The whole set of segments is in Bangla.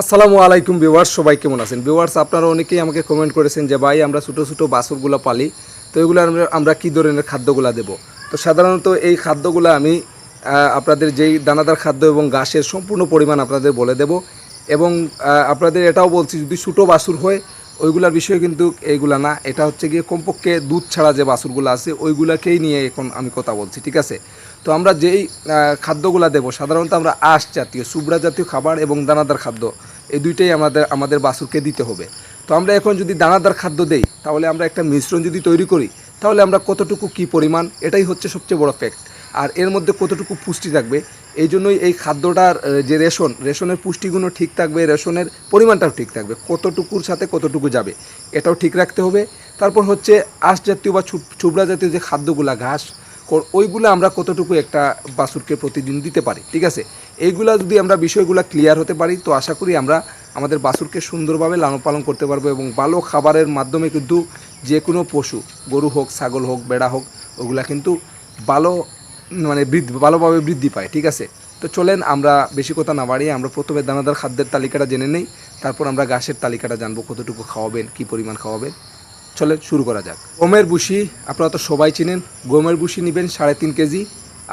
আসসালামু আলাইকুম ভিউয়ার্স সবাই কেমন আছেন? ভিউয়ার্স আপনারা অনেকেই আমাকে কমেন্ট করেছেন যে, ভাই, আমরা ছোটো ছোটো বাসুরগুলো পালি, তো এগুলো আমরা কী ধরনের খাদ্যগুলো দেব? তো সাধারণত এই খাদ্যগুলো আমি আপনাদের যেই দানাদার খাদ্য এবং ঘাসের সম্পূর্ণ পরিমাণ আপনাদের বলে দেব এবং আপনাদের এটাও বলছি, যদি ছোটো বাছুর হয় ওইগুলার বিষয়ে কিন্তু এইগুলা না। এটা হচ্ছে গিয়ে কমপক্ষে দুধ ছাড়া যে বাছুরগুলো আছে, ওইগুলাকেই নিয়ে এখন আমি কথা বলছি, ঠিক আছে? তো আমরা যেই খাদ্যগুলা দেব, সাধারণত আমরা আঁশ জাতীয় সুবড়া জাতীয় খাবার এবং দানাদার খাদ্য, এই দুইটাই আমাদের আমাদের বাছুরকে দিতে হবে। তো আমরা এখন যদি দানাদার খাদ্য দেই, তাহলে আমরা একটা মিশ্রণ যদি তৈরি করি তাহলে আমরা কতটুকু কি পরিমাণ? এটাই হচ্ছে সবচেয়ে বড় ফ্যাক্ট আর এর মধ্যে কতটুকু পুষ্টি থাকবে? এই জন্যই এই খাদ্যটার যে রেশন, রেশনের পুষ্টিগুণও ঠিক থাকবে, রেশনের পরিমাণটাও ঠিক থাকবে। কতটুকুর সাথে কতটুকু যাবে, এটাও ঠিক রাখতে হবে। তারপর হচ্ছে আঁশ জাতীয় বা ছুবড়া জাতীয় যে খাদ্যগুলা, ঘাস ওইগুলো আমরা কতটুকু একটা বাছুরকে প্রতিদিন দিতে পারি, ঠিক আছে? এইগুলা যদি আমরা বিষয়গুলো ক্লিয়ার হতে পারি, তো আশা করি আমরা আমাদের বাছুরকে সুন্দরভাবে লালন পালন করতে পারব এবং ভালো খাবারের মাধ্যমে কিন্তু যে কোনো পশু, গরু হোক, ছাগল হোক, বেড়া হোক, ওগুলা কিন্তু ভালো মানে বৃদ্ধি, ভালোভাবে বৃদ্ধি পায়, ঠিক আছে? তো চলেন আমরা বেশি কথা না বাড়িয়ে আমরা প্রথমে দানাদার খাদ্যের তালিকাটা জেনে নেই, তারপর আমরা ঘাসের তালিকাটা জানব কতটুকু খাওয়াবেন, কী পরিমাণ খাওয়াবেন। চলেন শুরু করা যাক। গমের বুসি আপনারা তো সবাই চিনেন। গমের বুসি নেবেন সাড়ে তিন কেজি।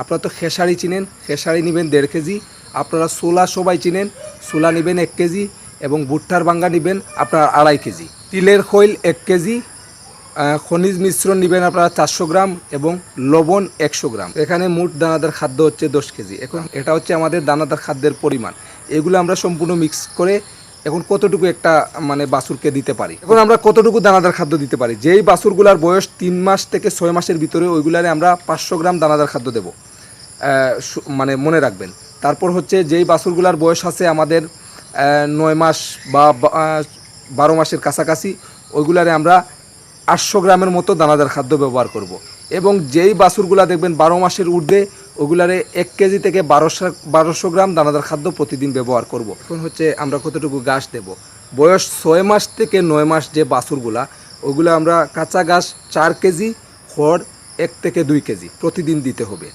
আপনারা তো খেসারি চিনেন। খেসারি নেবেন দেড় কেজি। আপনারা সোলা সবাই চিনেন। সোলা নেবেন এক কেজি এবং ভুট্টার বাঙ্গা নেবেন আপনারা আড়াই কেজি। তিলের খৈল এক কেজি। খনিজ মিশ্রণ নেবেন আপনারা চারশো গ্রাম এবং লবণ একশো গ্রাম। এখানে মোট দানাদার খাদ্য হচ্ছে দশ কেজি। এখন এটা হচ্ছে আমাদের দানাদার খাদ্যের পরিমাণ। এগুলো আমরা সম্পূর্ণ মিক্স করে এখন কতটুকু একটা মানে বাছুরকে দিতে পারি? এখন আমরা কতটুকু দানাদার খাদ্য দিতে পারি? যেই বাছুরগুলার বয়স তিন মাস থেকে ছয় মাসের ভিতরে, ওইগুলারে আমরা পাঁচশো গ্রাম দানাদার খাদ্য দেবো। মানে মনে রাখবেন। তারপর হচ্ছে যেই বাছুরগুলার বয়স আছে আমাদের নয় মাস বা- বারো মাসের কাছাকাছি, ওইগুলারে আমরা আটশো গ্রামের মতো দানাদার খাদ্য ব্যবহার করব। এবং যেই বাছুরগুলা দেখবেন বারো মাসের ঊর্ধ্বে, ওগুলারে এক কেজি থেকে বারোশো বারোশো গ্রাম দানাদার খাদ্য প্রতিদিন ব্যবহার করব। এখন হচ্ছে আমরা কতটুকু ঘাস দেব? বয়স ছয় মাস থেকে নয় মাস যে বাছুরগুলা, ওগুলো আমরা কাঁচা ঘাস চার কেজি, খড় এক থেকে দুই কেজি প্রতিদিন দিতে হবে।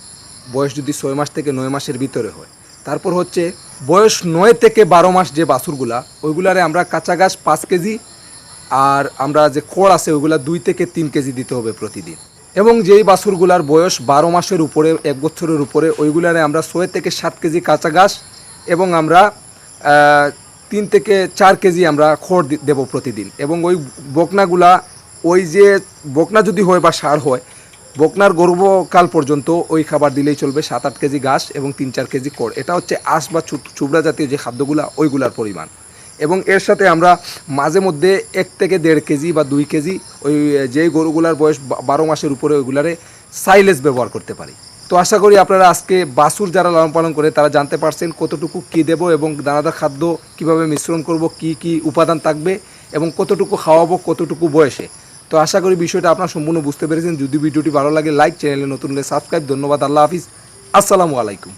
বয়স যদি ছয় মাস থেকে নয় মাসের ভিতরে হয়। তারপর হচ্ছে বয়স নয় থেকে বারো মাস যে বাছুরগুলা, ওইগুলারে আমরা কাঁচা ঘাস পাঁচ কেজি, আর আমরা যে খড় আছে ওইগুলা দুই থেকে তিন কেজি দিতে হবে প্রতিদিন। এবং যেই বাছুরগুলার বয়স বারো মাসের উপরে, এক বছরের উপরে, ওইগুলারে আমরা ছয় থেকে সাত কেজি কাঁচা ঘাস এবং আমরা তিন থেকে চার কেজি আমরা খড় দেবো প্রতিদিন। এবং ওই বকনাগুলা, ওই যে বকনা যদি হয় বা সার হয়, বকনার গর্ভকাল পর্যন্ত ওই খাবার দিলেই চলবে সাত আট কেজি ঘাস এবং তিন চার কেজি খড়। এটা হচ্ছে আঁশ বা চুবড়া জাতীয় যে খাদ্যগুলা, ওইগুলার পরিমাণ। এবং এর সাথে আমরা মাঝে মধ্যে এক থেকে দেড় কেজি বা দুই কেজি ওই, যেই গরুগুলার বয়স বারো মাসের উপরে ওইগুলারে সাইলেজ ব্যবহার করতে পারি। তো আশা করি আপনারা আজকে বাছুর যারা লালন পালন করে, তারা জানতে পারছেন কতটুকু কী দেবো এবং দানাদার খাদ্য কীভাবে মিশ্রণ করব, কি কি উপাদান থাকবে এবং কতটুকু খাওয়াবো, কতটুকু বয়সে। তো আশা করি বিষয়টা আপনারা সম্পূর্ণ বুঝতে পেরেছেন। যদি ভিডিওটি ভালো লাগে লাইক চ্যানেলে নতুন হলে সাবস্ক্রাইব ধন্যবাদ। আল্লাহ হাফিজ। আসসালামু আলাইকুম।